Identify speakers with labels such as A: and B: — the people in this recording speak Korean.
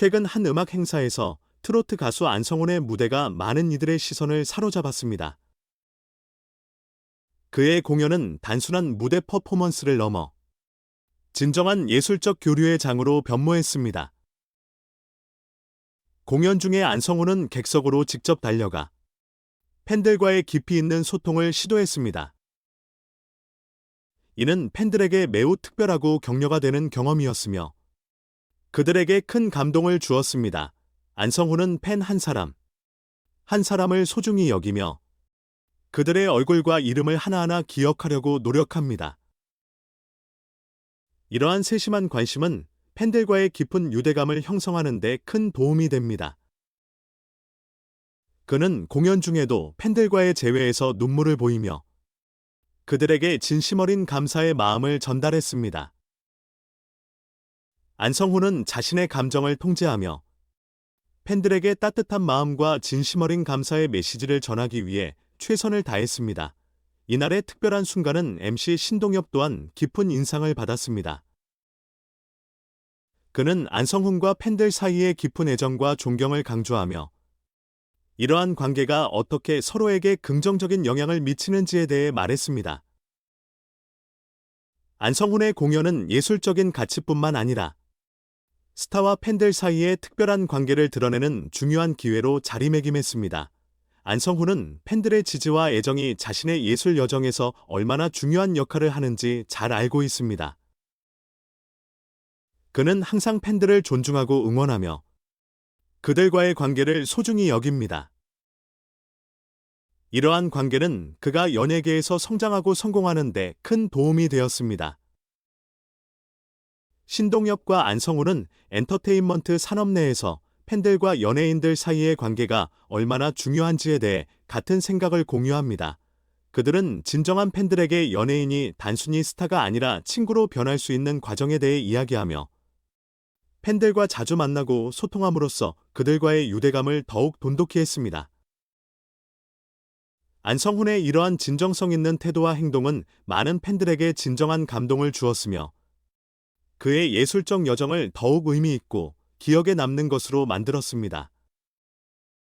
A: 최근 한 음악 행사에서 트로트 가수 안성훈의 무대가 많은 이들의 시선을 사로잡았습니다. 그의 공연은 단순한 무대 퍼포먼스를 넘어 진정한 예술적 교류의 장으로 변모했습니다. 공연 중에 안성훈은 객석으로 직접 달려가 팬들과의 깊이 있는 소통을 시도했습니다. 이는 팬들에게 매우 특별하고 격려가 되는 경험이었으며 그들에게 큰 감동을 주었습니다. 안성훈은 팬한 사람, 한 사람을 소중히 여기며 그들의 얼굴과 이름을 하나하나 기억하려고 노력합니다. 이러한 세심한 관심은 팬들과의 깊은 유대감을 형성하는 데 큰 도움이 됩니다. 그는 공연 중에도 팬들과의 재회에서 눈물을 보이며 그들에게 진심 어린 감사의 마음을 전달했습니다. 안성훈은 자신의 감정을 통제하며 팬들에게 따뜻한 마음과 진심 어린 감사의 메시지를 전하기 위해 최선을 다했습니다. 이날의 특별한 순간은 MC 신동엽 또한 깊은 인상을 받았습니다. 그는 안성훈과 팬들 사이의 깊은 애정과 존경을 강조하며 이러한 관계가 어떻게 서로에게 긍정적인 영향을 미치는지에 대해 말했습니다. 안성훈의 공연은 예술적인 가치뿐만 아니라 스타와 팬들 사이의 특별한 관계를 드러내는 중요한 기회로 자리매김했습니다. 안성훈은 팬들의 지지와 애정이 자신의 예술 여정에서 얼마나 중요한 역할을 하는지 잘 알고 있습니다. 그는 항상 팬들을 존중하고 응원하며 그들과의 관계를 소중히 여깁니다. 이러한 관계는 그가 연예계에서 성장하고 성공하는 데 큰 도움이 되었습니다. 신동엽과 안성훈은 엔터테인먼트 산업 내에서 팬들과 연예인들 사이의 관계가 얼마나 중요한지에 대해 같은 생각을 공유합니다. 그들은 진정한 팬들에게 연예인이 단순히 스타가 아니라 친구로 변할 수 있는 과정에 대해 이야기하며 팬들과 자주 만나고 소통함으로써 그들과의 유대감을 더욱 돈독히 했습니다. 안성훈의 이러한 진정성 있는 태도와 행동은 많은 팬들에게 진정한 감동을 주었으며 그의 예술적 여정을 더욱 의미 있고 기억에 남는 것으로 만들었습니다.